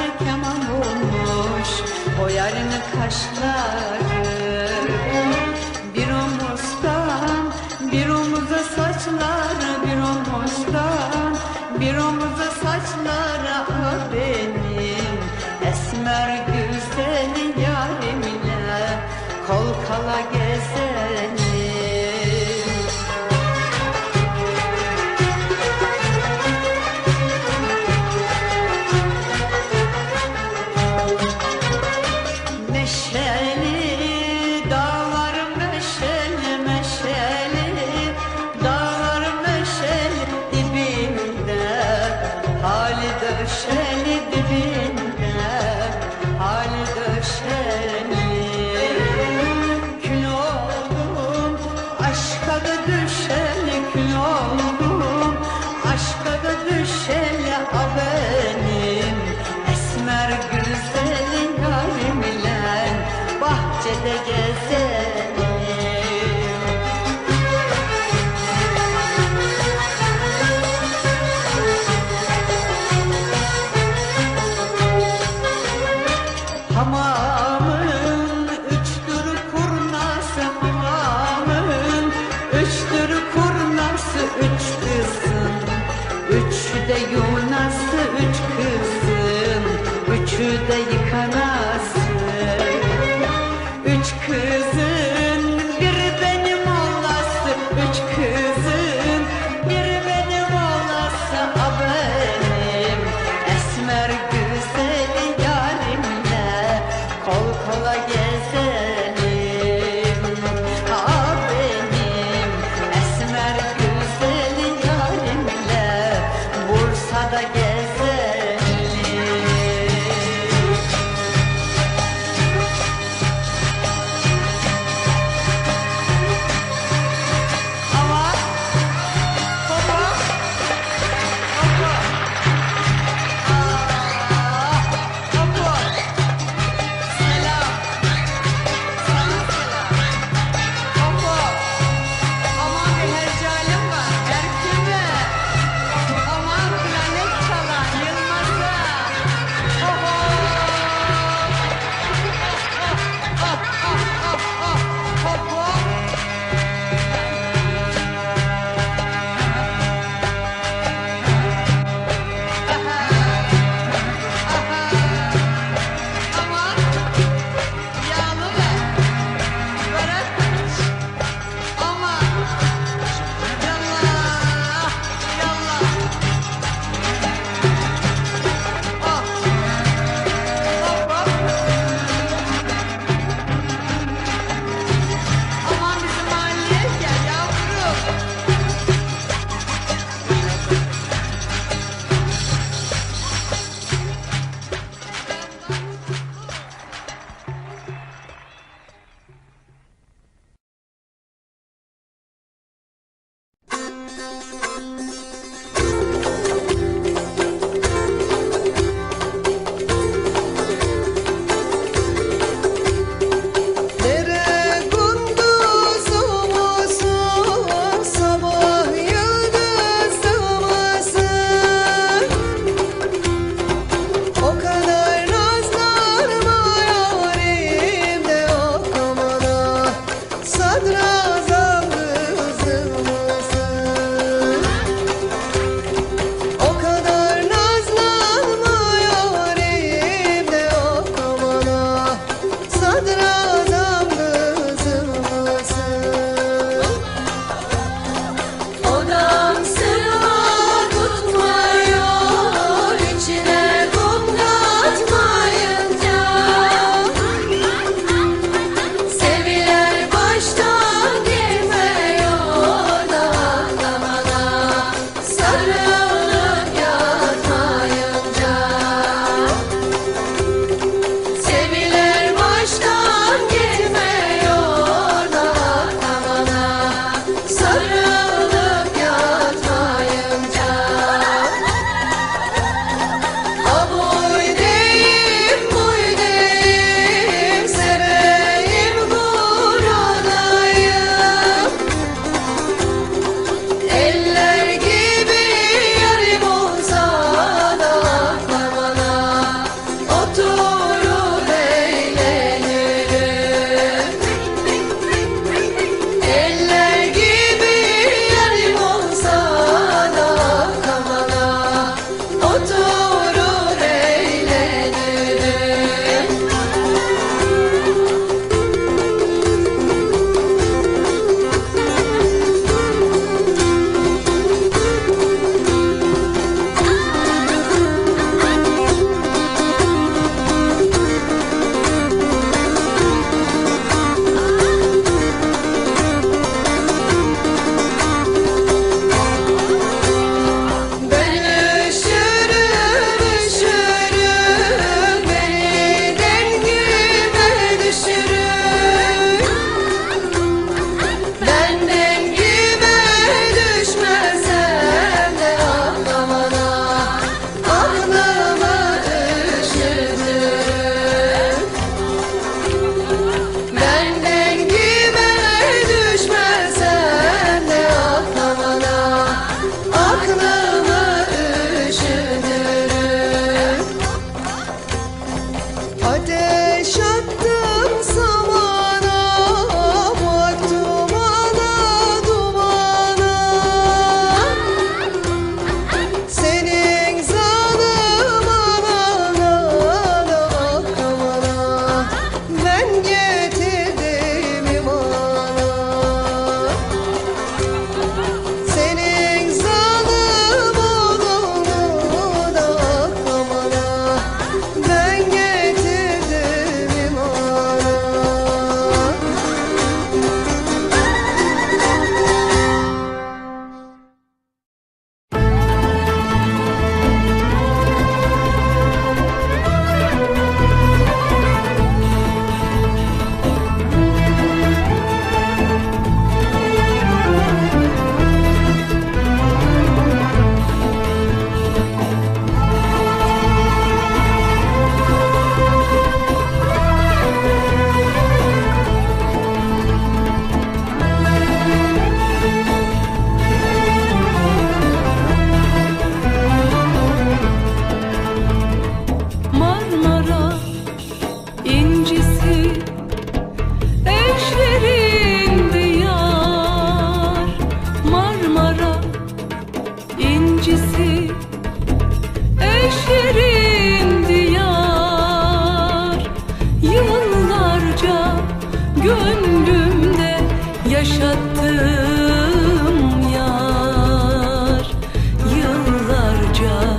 gözleri keman olmuş Boyarını kaşları. Bir omuzdan bir omuza saçları Bir omuzdan bir omuza saçları. Ah benim esmer güzel yarimle Kol kala gel döşeli dibinde Hali döşeli. Kül oldum aşka da düşeli Kül oldum. Aşka da düşeli A benim esmer güzeli yarim ile. Bahçede gezelim gönlümde yaşattığım yar. Yıllarca